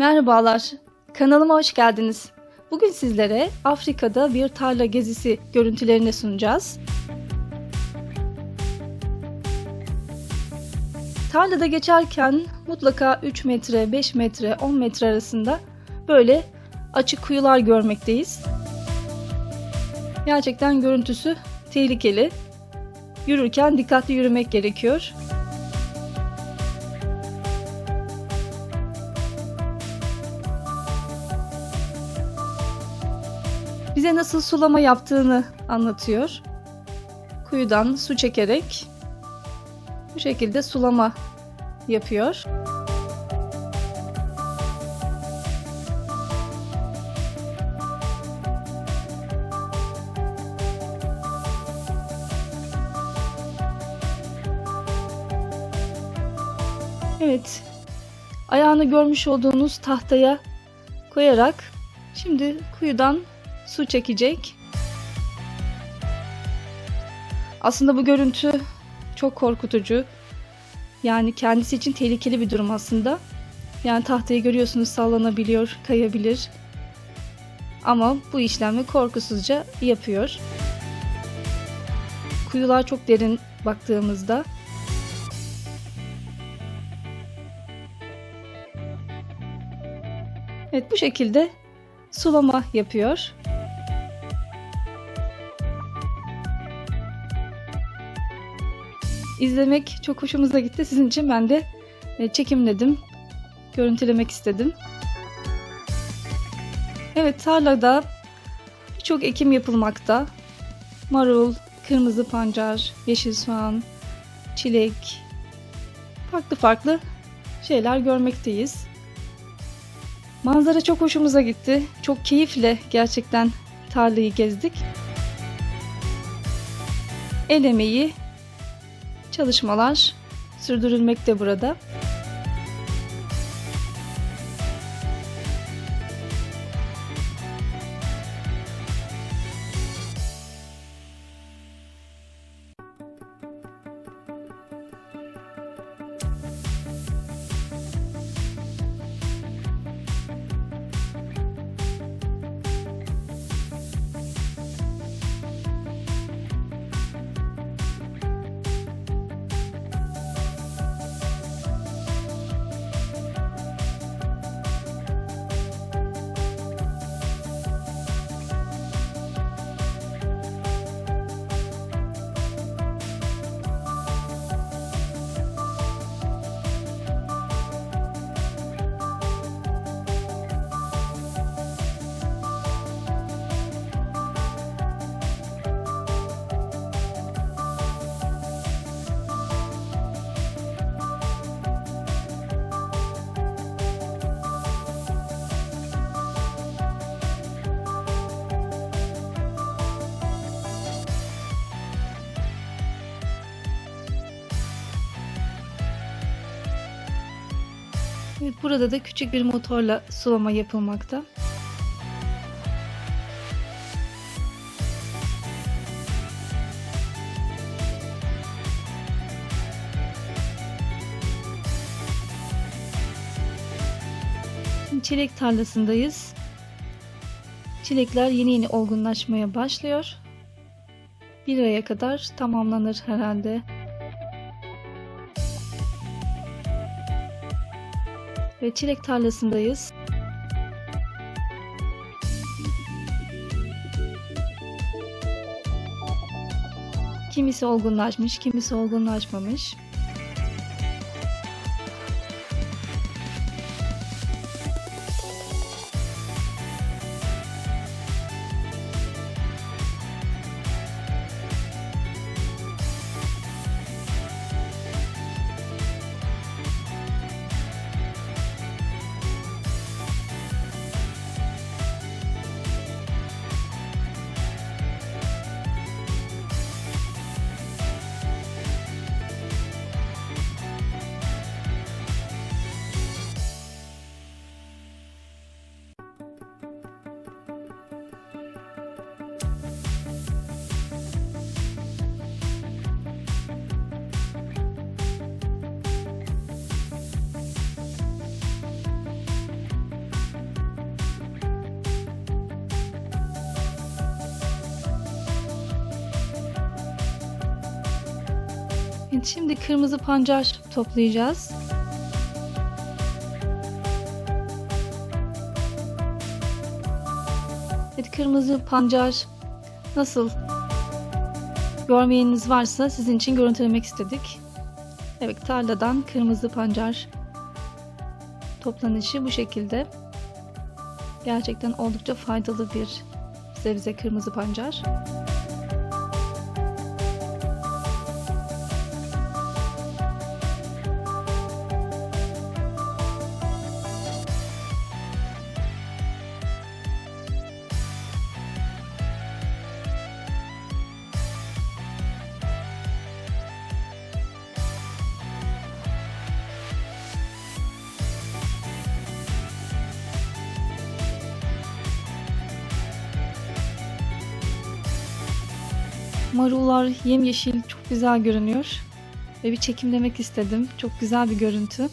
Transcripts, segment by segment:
Merhabalar, kanalıma hoş geldiniz. Bugün sizlere Afrika'da bir tarla gezisi görüntülerini sunacağız. Tarlada geçerken mutlaka 3 metre, 5 metre, 10 metre arasında böyle açık kuyular görmekteyiz. Gerçekten görüntüsü tehlikeli. Yürürken dikkatli yürümek gerekiyor. Bize nasıl sulama yaptığını anlatıyor. Kuyudan su çekerek bu şekilde sulama yapıyor. Evet. Ayağını görmüş olduğunuz tahtaya koyarak şimdi kuyudan su çekecek. Aslında bu görüntü çok korkutucu. Yani kendisi için tehlikeli bir durum aslında. Yani tahtayı görüyorsunuz sallanabiliyor, kayabilir. Ama bu işlemi korkusuzca yapıyor. Kuyular çok derin baktığımızda. Evet bu şekilde sulama yapıyor. İzlemek çok hoşumuza gitti. Sizin için ben de e, çekimledim. Görüntülemek istedim. Evet tarlada birçok ekim yapılmakta. Marul, kırmızı pancar, yeşil soğan, çilek, farklı farklı şeyler görmekteyiz. Manzara çok hoşumuza gitti. Çok keyifle gerçekten tarlayı gezdik. El emeği, çalışmalar sürdürülmekte burada. Burada da küçük bir motorla sulama yapılmakta. Çilek tarlasındayız. Çilekler yeni yeni olgunlaşmaya başlıyor. Bir aya kadar tamamlanır herhalde. Ve çilek tarlasındayız. Kimisi olgunlaşmış, kimisi olgunlaşmamış. Şimdi kırmızı pancar toplayacağız. Evet, kırmızı pancar nasıl? Görmeyeniniz varsa sizin için görüntülemek istedik. Evet, tarladan kırmızı pancar toplanışı bu şekilde. Gerçekten oldukça faydalı bir sebze kırmızı pancar. Marullar yemyeşil çok güzel görünüyor. Ve bir çekimlemek istedim. Çok güzel bir görüntü.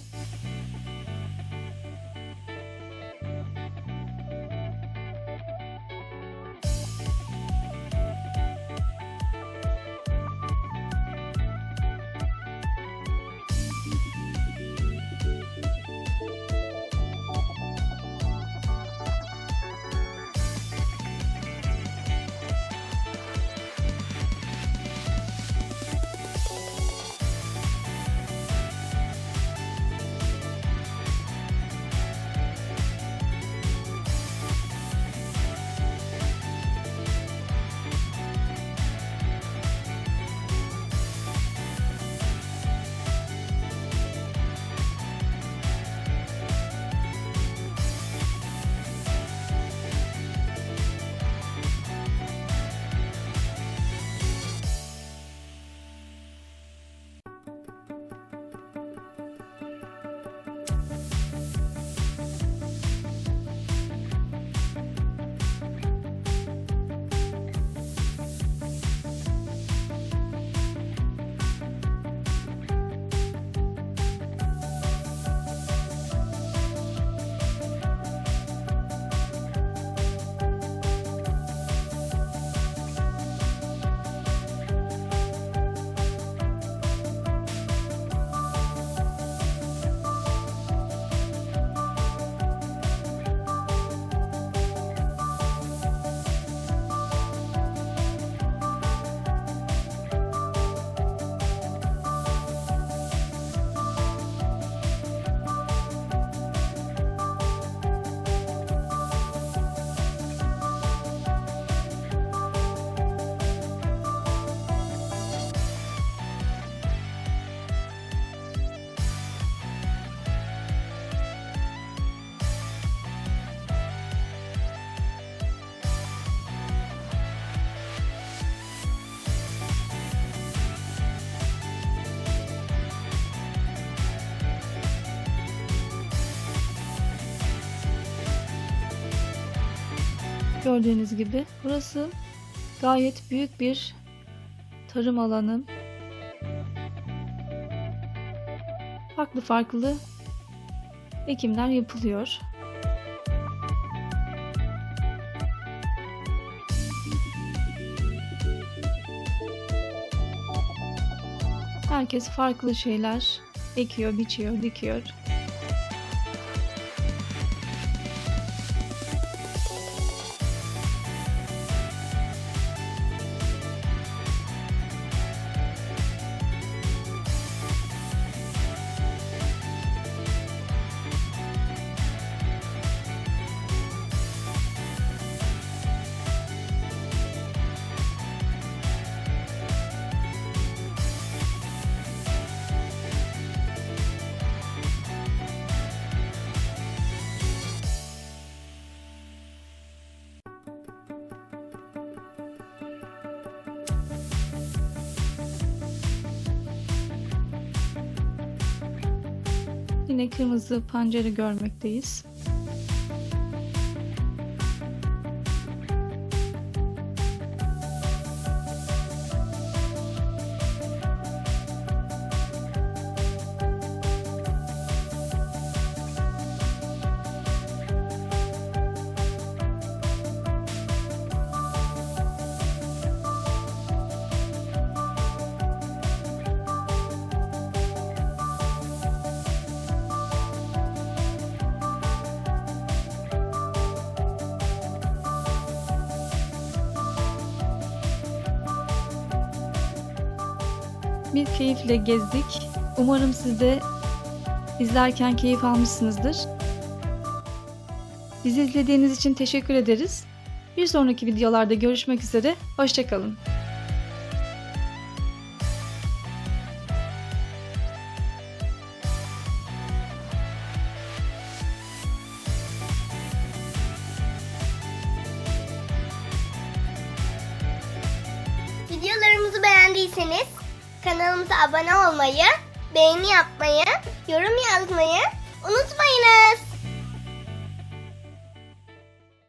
Gördüğünüz gibi burası gayet büyük bir tarım alanı. Farklı farklı ekimler yapılıyor. Herkes farklı şeyler ekiyor, biçiyor, dikiyor. Yine kırmızı pancarı görmekteyiz. Bir keyifle gezdik. Umarım siz de izlerken keyif almışsınızdır. Bizi izlediğiniz için teşekkür ederiz. Bir sonraki videolarda görüşmek üzere. Hoşçakalın. Videolarımızı beğendiyseniz kanalımıza abone olmayı, beğeni yapmayı, yorum yazmayı unutmayınız.